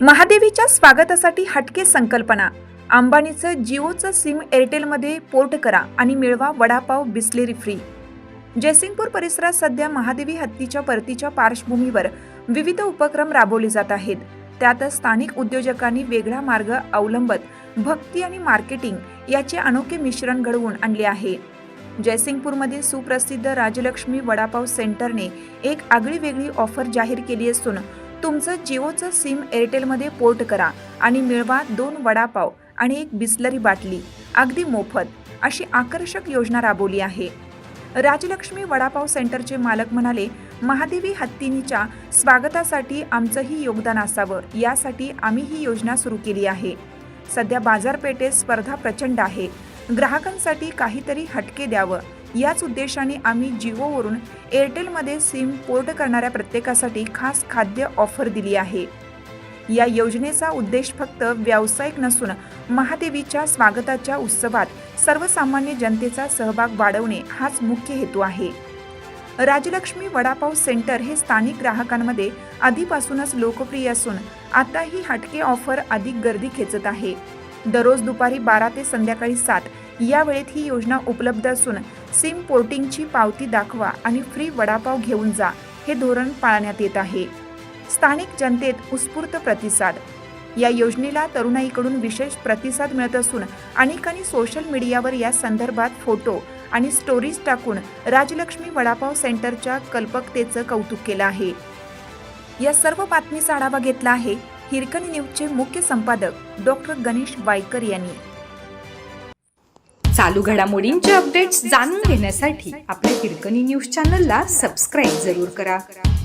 महादेवीच्या स्वागतासाठी हटके संकल्पना. अंबानीचं जिओचं सिम एअरटेलमध्ये पोर्ट करा आणि मिळवा वडापाव बिस्लेरी फ्री. जयसिंगपूर परिसरात सध्या महादेवी हत्तीच्या परतीच्या पार्श्वभूमीवर विविध उपक्रम राबवले जात आहेत. त्यातच स्थानिक उद्योजकांनी वेगळा मार्ग अवलंबत भक्ती आणि मार्केटिंग याचे अनोखे मिश्रण घडवून आणले आहे. जयसिंगपूरमधील सुप्रसिद्ध राजलक्ष्मी वडापाव सेंटरने एक आगळी वेगळी ऑफर जाहीर केली असून तुमचं जिओचं सिम एअरटेलमध्ये पोर्ट करा आणि मिळवा दोन वडापाव आणि एक बिस्लरी बाटली. अगदी मोफत अशी आकर्षक योजना राबवली आहे. राजलक्ष्मी वडापाव सेंटरचे मालक म्हणाले महादेवी हत्तीनीच्या स्वागतासाठी आमचंही योगदान असावं. यासाठी आम्ही ही योजना सुरू केली आहे. सध्या बाजारपेठेत स्पर्धा प्रचंड आहे. ग्राहकांसाठी काहीतरी हटके द्यावं. याच उद्देशाने आम्ही जिओवरून एअरटेलमध्ये सिम पोर्ट करणाऱ्या प्रत्येकासाठी खास खाद्य ऑफर दिली आहे. या योजनेचा उद्देश फक्त व्यावसायिक नसून महादेवीच्या स्वागताच्या उत्सवात सर्वसामान्य जनतेचा सहभाग वाढवणे हाच मुख्य हेतू आहे. राजलक्ष्मी वडापाव सेंटर हे स्थानिक ग्राहकांमध्ये आधीपासूनच लोकप्रिय असून आता ही हटके ऑफर अधिक गर्दी खेचत आहे. दररोज दुपारी बारा ते संध्याकाळी सात या वेळेत ही योजना उपलब्ध असून सिम पोर्टिंगची पावती दाखवा आणि फ्री वडापाव घेऊन जा हे धोरण पाळण्यात येत आहे. स्थानिक जनतेत उत्स्फूर्त प्रतिसाद. या योजनेला तरुणाईकडून विशेष प्रतिसाद मिळत असून अनेकांनी सोशल मीडियावर या संदर्भात फोटो आणि स्टोरीज टाकून राजलक्ष्मी वडापाव सेंटरच्या कल्पकतेचं कौतुक केलं आहे. या सर्व बातमीचा आढावा घेतला आहे हिरकणी न्यूजचे मुख्य संपादक डॉक्टर गणेश वायकर यांनी. चालू घडामोडींचे अपडेट्स जाणून घेण्यासाठी आपल्या हिरकणी न्यूज चॅनलला सबस्क्राईब जरूर करा.